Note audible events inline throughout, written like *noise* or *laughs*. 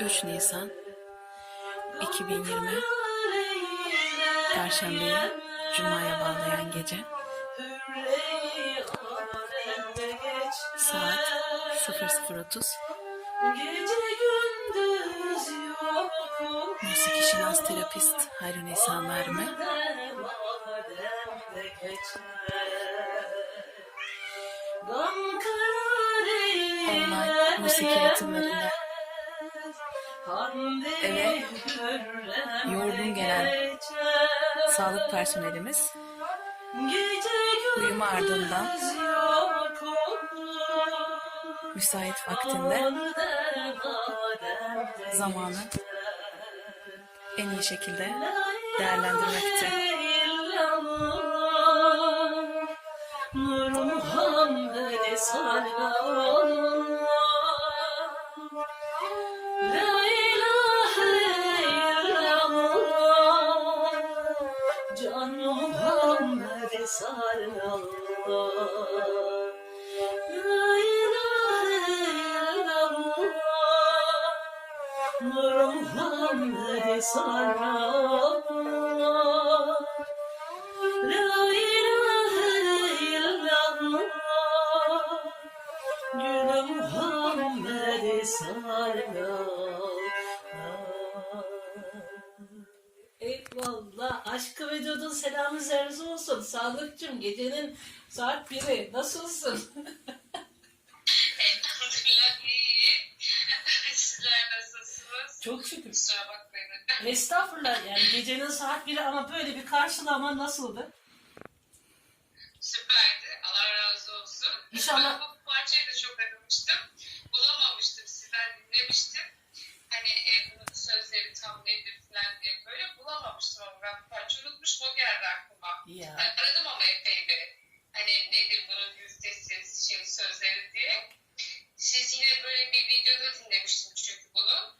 3 Nisan 2020 Perşembeyi Cuma'ya bağlayan gece saat 00.30 Gece gündüz yokum Musiki Şinas Terapist Hayrun İsa Mermi Online müzik eğitimlerinde eve yorgun gelen sağlık personelimiz uyuma ardından müsait vaktinde zamanı en iyi şekilde değerlendirmekte. Can Muhammed sallallahu La ilahe illallah Nur Muhammed sallallahu La ilahe illallah Gülüm Muhammed sallallahu Eyvallah. Aşkı vücudun selamı zerresi olsun. Sağlıkçım gecenin saat biri. Nasılsın? Çok şükür. Kusura bakmayın. Estağfurullah yani gecenin saat biri ama böyle bir karşılama nasıldı? Süperdi. Allah razı olsun. İnşallah- Ben bu parçayı da çok aramıştım. Bulamamıştım. Sizden dinlemiştim. Hani e, bunun sözleri tam nedir falan diye böyle bulamamıştım ama ben bu unutmuştum. O geldi aklıma. Ya. Ben aradım ama epey bir. Hani nedir bunun yüzdesi, şey, sözleri diye. Siz yine böyle bir videoda dinlemiştim çünkü bunu.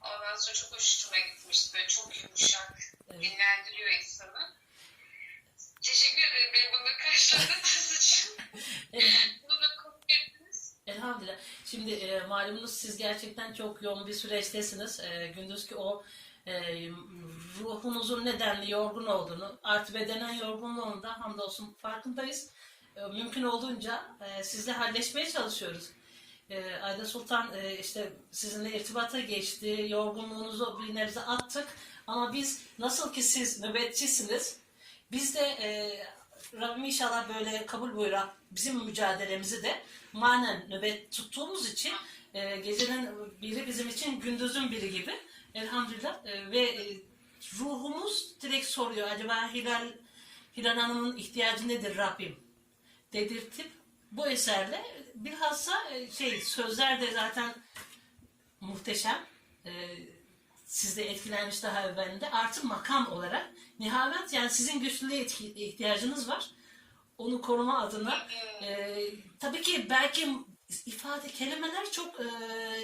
Ondan sonra çok hoşuma gitmişti. Böyle çok yumuşak, Evet. dinlendiriyor insanı. Teşekkür ederim beni *laughs* bunu karşıladığınız için. bunu ettiniz. Elhamdülillah. Şimdi e, malumunuz siz gerçekten çok yoğun bir süreçtesiniz. E, gündüzki o e, ruhunuzun nedenli yorgun olduğunu, artı bedenen yorgunluğunu da hamdolsun farkındayız. E, mümkün olduğunca e, sizle halleşmeye çalışıyoruz. E, Ayda Sultan e, işte sizinle irtibata geçti, yorgunluğunuzu bir nebze attık. Ama biz nasıl ki siz nöbetçisiniz, biz de e, Rabbim inşallah böyle kabul buyuran bizim mücadelemizi de manen nöbet tuttuğumuz için e, gecenin biri bizim için gündüzün biri gibi elhamdülillah E, ve e, ruhumuz direkt soruyor acaba Hilal Hilal Hanım'ın ihtiyacı nedir Rabbim dedirtip bu eserle bilhassa e, şey sözler de zaten muhteşem. E, siz etkilenmiş daha evvelinde. Artı makam olarak nihavet yani sizin güçlülüğe ihtiyacınız var. Onu koruma adına. E, tabii ki belki ifade kelimeler çok e,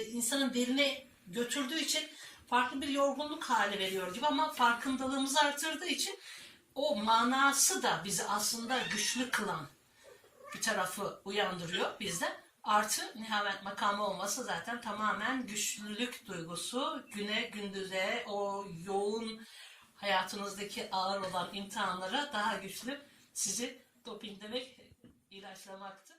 insanın derine götürdüğü için farklı bir yorgunluk hali veriyor gibi ama farkındalığımızı artırdığı için o manası da bizi aslında güçlü kılan bir tarafı uyandırıyor bizde. Artı nihavet makamı olması zaten tamamen güçlülük duygusu. Güne gündüze o yoğun hayatınızdaki ağır olan imtihanlara daha güçlü sizi dopinglemek, ilaçlamaktır.